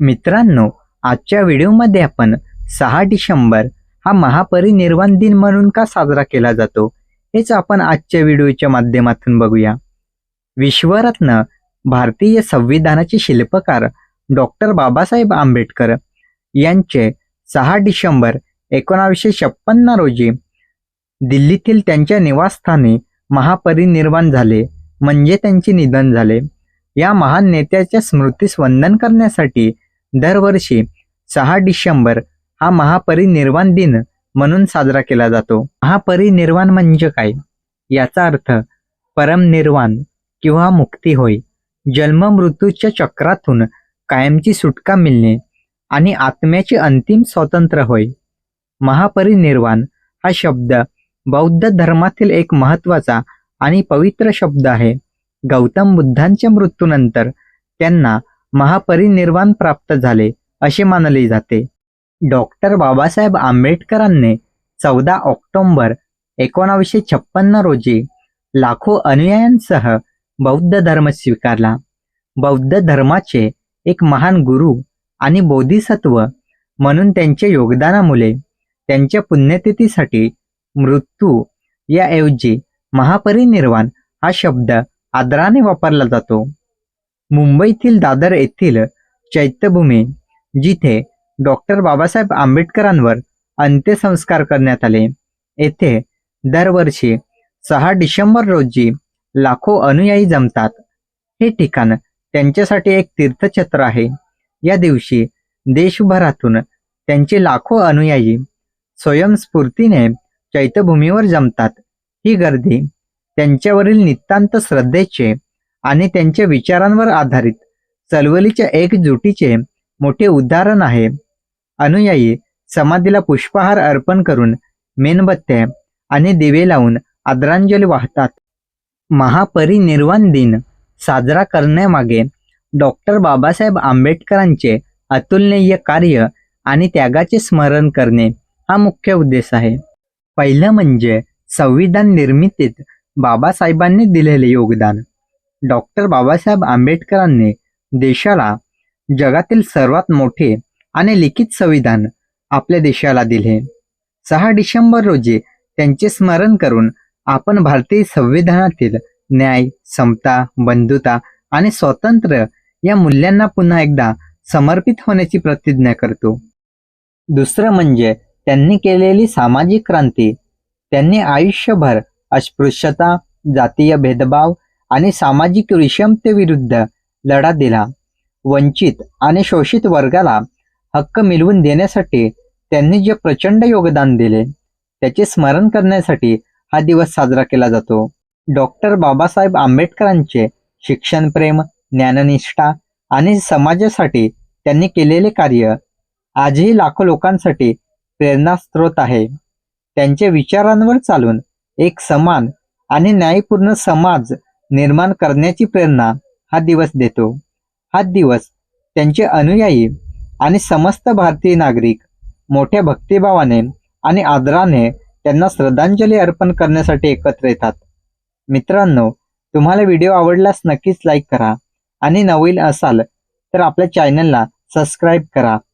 मित्रांनो आजच्या व्हिडिओमध्ये आपण सहा डिसेंबर हा महापरिनिर्वाण दिन म्हणून का साजरा केला जातो हेच आपण आजच्या व्हिडिओच्या माध्यमातून बघूया. विश्वरत्न भारतीय संविधानाचे शिल्पकार डॉक्टर बाबासाहेब आंबेडकर यांचे सहा डिसेंबर एकोणावीसशे छप्पन्न रोजी दिल्लीतील त्यांच्या निवासस्थानी महापरिनिर्वाण झाले म्हणजे त्यांचे निधन झाले. या महान नेत्याच्या स्मृतीस वंदन करण्यासाठी दरवर्षी सहा डिसेंबर हा महापरिनिर्वाण दिन म्हणून साजरा केला जातो. महापरिनिर्वाण म्हणजे काय? याचा अर्थ परमनिर्वाण किंवा मुक्ती होय. जन्म मृत्यूच्या चक्रातून कायमची सुटका मिळणे आणि आत्म्याचे अंतिम स्वातंत्र्य होय. महापरिनिर्वाण हा शब्द बौद्ध धर्मातील एक महत्त्वाचा आणि पवित्र शब्द आहे. गौतम बुद्धांच्या मृत्यूनंतर त्यांना महापरिनिर्वाण प्राप्त झाले असे मानले जाते. डॉक्टर बाबासाहेब आंबेडकरांनी चौदा ऑक्टोंबर एकोणावीसशे छप्पन्न रोजी लाखो अनुयायांसह बौद्ध धर्म स्वीकारला. बौद्ध धर्माचे एक महान गुरु आणि बोधिसत्व म्हणून त्यांच्या योगदानामुळे त्यांच्या पुण्यतिथीसाठी मृत्यू याऐवजी महापरिनिर्वाण हा शब्द आदराने वापरला जातो. मुंबईतील दादर येथील चैत्यभूमी जिथे डॉक्टर बाबासाहेब आंबेडकरांवर अंत्यसंस्कार करण्यात आले. येथे दरवर्षी सहा डिसेंबर रोजी लाखो अनुयायी जमतात. हे ठिकाण त्यांच्यासाठी एक तीर्थक्षेत्र आहे. या दिवशी देशभरातून त्यांचे लाखो अनुयायी स्वयंस्फूर्तीने चैत्यभूमीवर जमतात. ही गर्दी त्यांच्यावरील नितांत श्रद्धेचे आणि त्यांच्या विचारांवर आधारित. चळवळीच्या एकजुटीचे मोठे उदाहरण आहे. अनुयायी समाधीला पुष्पहार अर्पण करून मेणबत्त्या आणि दिवे लावून आदरांजली वाहतात. महापरिनिर्वाण दिन साजरा करण्यामागे डॉक्टर बाबासाहेब आंबेडकरांचे अतुलनीय कार्य आणि त्यागाचे स्मरण करणे हा मुख्य उद्देश आहे. पहिलं म्हणजे संविधान निर्मितीत बाबासाहेबांनी दिलेले योगदान. डॉक्टर बाबासाहेब आंबेडकरांनी देशाला जगातील सर्वात मोठे आणि लिखित संविधान आपल्या देशाला दिले. सहा डिसेंबर रोजी त्यांचे स्मरण करून आपण भारतीय संविधानातील न्याय समता बंधुता आणि स्वातंत्र्य या मूल्यांना पुन्हा एकदा समर्पित होण्याची प्रतिज्ञा करतो. दुसरं म्हणजे त्यांनी केलेली सामाजिक क्रांती. त्यांनी आयुष्यभर अस्पृश्यता जातीय भेदभाव आणि सामाजिक विषमतेविरुद्ध लढा दिला. वंचित आणि शोषित वर्गाला हक्क मिळवून देण्यासाठी त्यांनी जे प्रचंड योगदान दिले त्याचे स्मरण करण्यासाठी हा दिवस साजरा केला जातो. डॉक्टर बाबासाहेब आंबेडकरांचे शिक्षणप्रेम ज्ञाननिष्ठा आणि समाजासाठी त्यांनी केलेले कार्य आजही लाखो लोकांसाठी प्रेरणास्त्रोत आहे. त्यांच्या विचारांवर चालून एक समान आणि न्यायपूर्ण समाज निर्माण करण्याची प्रेरणा हा दिवस देतो. हा दिवस त्यांचे अनुयायी आणि समस्त भारतीय नागरिक मोठ्या भक्तिभावाने आणि आदराने त्यांना श्रद्धांजली अर्पण करण्यासाठी एकत्र येतात. मित्रांनो तुम्हाला व्हिडिओ आवडल्यास नक्कीच लाईक करा आणि नवीन असाल तर आपल्या चॅनलला सबस्क्राईब करा.